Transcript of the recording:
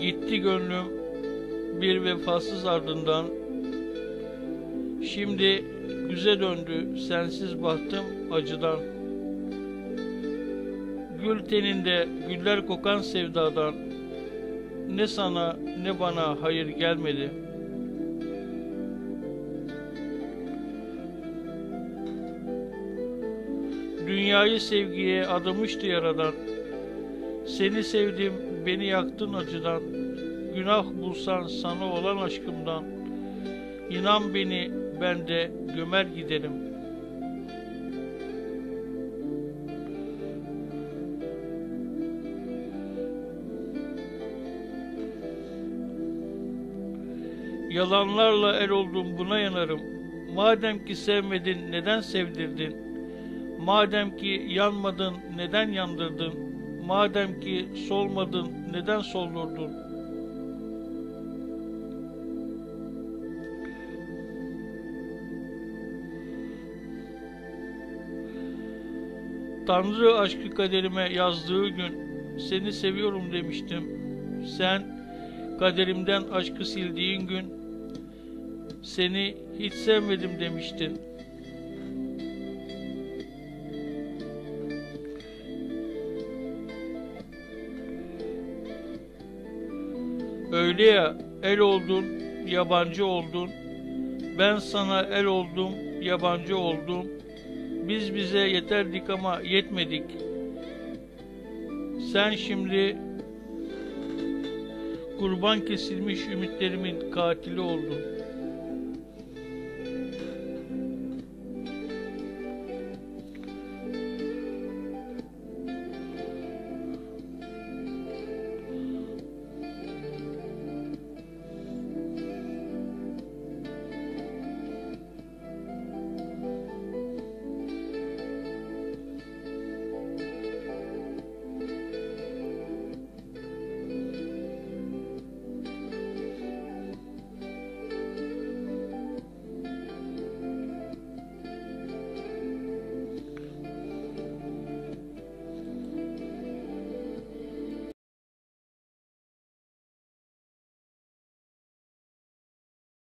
Gitti gönlüm bir vefasız ardından. Şimdi güze döndü sensiz bahtım acıdan. Gül teninde güller kokan sevdadan. Ne sana ne bana hayır gelmedi. Dünyayı sevgiye adamıştı yaradan. Seni sevdim, beni yaktın acıdan. Günah bulsan sana olan aşkımdan. İnan beni, ben de gömer giderim. Yalanlarla el oldum buna yanarım. Madem ki sevmedin neden sevdirdin? Madem ki yanmadın neden yandırdın? Madem ki solmadın neden soldurdun? Tanrı aşkı kaderime yazdığı gün seni seviyorum demiştim. Sen kaderimden aşkı sildiğin gün seni hiç sevmedim demiştin. Öyle ya el oldun, yabancı oldun. Ben sana el oldum, yabancı oldum. Biz bize yeterdik ama yetmedik. Sen şimdi kurban kesilmiş ümitlerimin katili oldun.